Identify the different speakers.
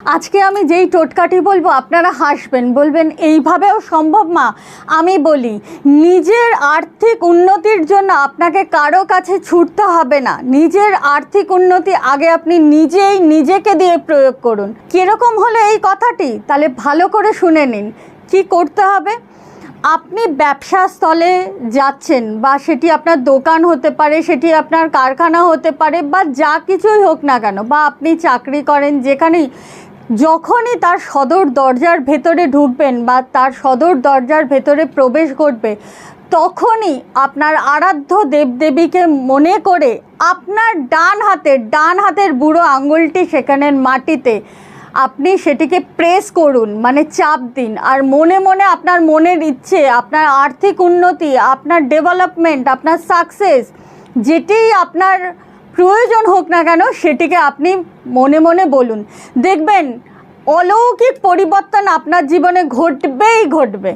Speaker 1: আজকে আমি যেই টোটকাটি বলব, আপনারা হাসবেন, বলবেন, এইভাবেও সম্ভব মা? আমি বলি, নিজের আর্থিক উন্নতির জন্য আপনাকে কারও কাছে ছুটতে হবে না। নিজের আর্থিক উন্নতি আগে আপনি নিজেই নিজেকে দিয়ে প্রয়োগ করুন। কীরকম হলো এই কথাটি? তাহলে ভালো করে শুনে নিন। কি করতে হবে? আপনি ব্যবসা স্থলে যাচ্ছেন বা সেটি আপনার দোকান হতে পারে, সেটি আপনার কারখানা হতে পারে, বা যা কিছুই হোক না কেন, বা আপনি চাকরি করেন যেখানেই যখনই তার সদর দরজার ভেতরে ঢুকবেন বা তার সদর দরজার ভেতরে প্রবেশ ঘটবে, তখনই আপনার আরাধ্য দেবদেবীকে মনে করে আপনার ডান হাতের ডান হাতের বুড়ো আঙুলটি সেখানের মাটিতে, আপনি সেটিকে প্রেস করুন মানে চাপ দিন। আর মনে মনে আপনার মনের ইচ্ছে, আপনার আর্থিক উন্নতি, আপনার ডেভেলপমেন্ট, আপনার সাকসেস, যেটি আপনার প্রয়োজন হোক না কেন সেটিকে আপনি মনে মনে বলুন। দেখবেন, অলৌকিক পরিবর্তন আপনার জীবনে ঘটবেই ঘটবে।